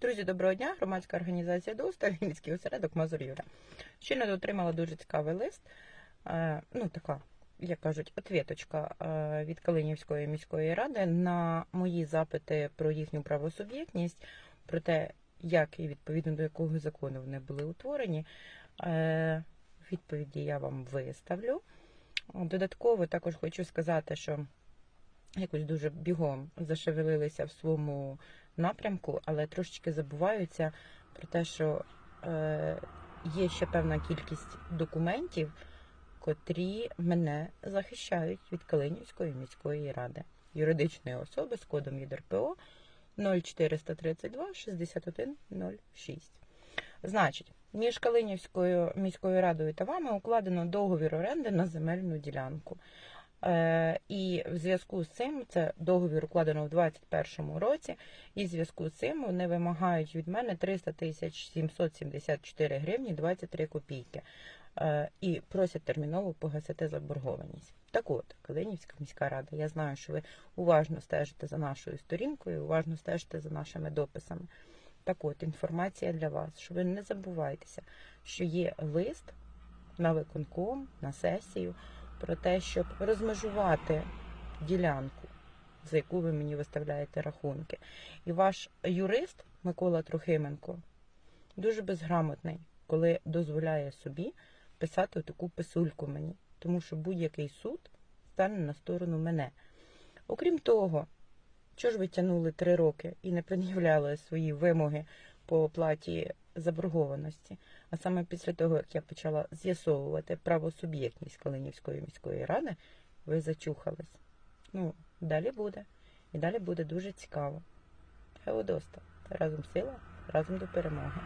Друзі, доброго дня! Громадська організація ДОСТА, Вінницький осередок Мазур Юля. Щойно отримала дуже цікавий лист. е, Ну, така, як кажуть, отвіточка е, від Калинівської міської ради на мої запити про їхню правосуб'єктність, про те, як і відповідно до якого закону вони були утворені. Е, Відповіді я вам виставлю. Додатково також хочу сказати, що якось дуже бігом зашевелилися в своєму напрямку, але трошечки забуваються про те, що е, є ще певна кількість документів, котрі мене захищають від Калинівської міської ради, юридичної особи з кодом ЄДРПО 0432 6106. Значить, між Калинівською міською радою та вами укладено договір оренди на земельну ділянку. Е, І в зв'язку з цим це договір укладено в 2021 році, і в зв'язку з цим вони вимагають від мене 300 тисяч 774 гривні 23 копійки. Е, І просять терміново погасити заборгованість. Так от, Калинівська міська рада, я знаю, що ви уважно стежите за нашою сторінкою, уважно стежите за нашими дописами. Так от, інформація для вас, що ви не забувайтеся, що є лист на виконком, на сесію про те, щоб розмежувати ділянку, за яку ви мені виставляєте рахунки. І ваш юрист Микола Трохименко дуже безграмотний, коли дозволяє собі писати таку писульку мені, тому що будь-який суд стане на сторону мене. Окрім того, що ж ви тягнули три роки і не пред'являли свої вимоги по оплаті заборгованості? А саме після того, як я почала з'ясовувати правосуб'єктність Калинівської міської ради, ви зачухались. Ну, далі буде. І далі буде дуже цікаво. Геодоста. Разом сила, разом до перемоги.